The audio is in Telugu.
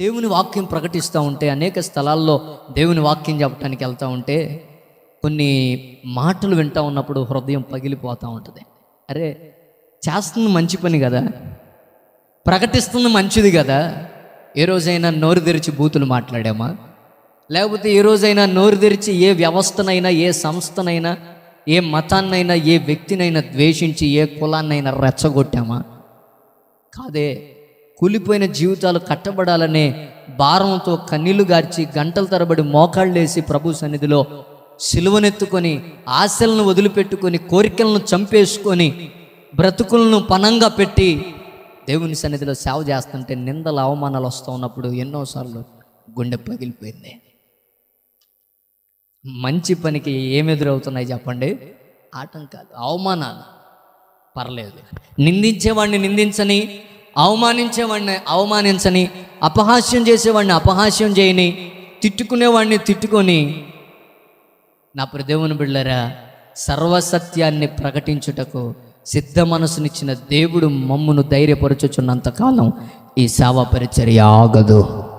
దేవుని వాక్యం ప్రకటిస్తూ ఉంటే అనేక స్థలాల్లో దేవుని వాక్యం చెప్పడానికి వెళ్తూ ఉంటే కొన్ని మాటలు వింటూ ఉన్నప్పుడు హృదయం పగిలిపోతూ ఉంటుంది. అరే చేస్తుంది మంచి పని కదా? ప్రకటిస్తుంది మంచిది కదా? ఏ రోజైనా నోరు తెరిచి బూతులు మాట్లాడామా? లేకపోతే ఏ రోజైనా నోరు తెరిచి ఏ వ్యవస్థనైనా ఏ సంస్థనైనా ఏ మతాన్నైనా ఏ వ్యక్తినైనా ద్వేషించి ఏ కులాన్నైనా రెచ్చగొట్టామా? కాదే కూలిపోయిన జీవితాలు కట్టబడాలనే భారంతో కన్నీళ్ళు గార్చి గంటల తరబడి మోకాళ్ళేసి ప్రభు సన్నిధిలో సిలువనెత్తుకొని ఆశలను వదిలిపెట్టుకొని కోరికలను చంపేసుకొని బ్రతుకులను పనంగా పెట్టి దేవుని సన్నిధిలో సేవ చేస్తుంటే నిందలు అవమానాలు వస్తూ ఉన్నప్పుడు ఎన్నోసార్లు గుండె పగిలిపోయింది. మంచి పనికి ఏమి ఎదురవుతున్నాయి చెప్పండి? ఆటంకాలు అవమానాలు. పర్లేదు. నిందించేవాడిని నిందించని అవమానించేవాడిని అవమానించని అపహాస్యం చేసేవాడిని అపహాస్యం చేయని తిట్టుకునేవాడిని తిట్టుకొని నా ప్రదేవుని బిళ్ళరా సర్వసత్యాన్ని ప్రకటించుటకు సిద్ధ మనసునిచ్చిన దేవుడు మమ్మును ధైర్యపరచుచున్నంత కాలం ఈ సేవా పరిచర్య ఆగదు.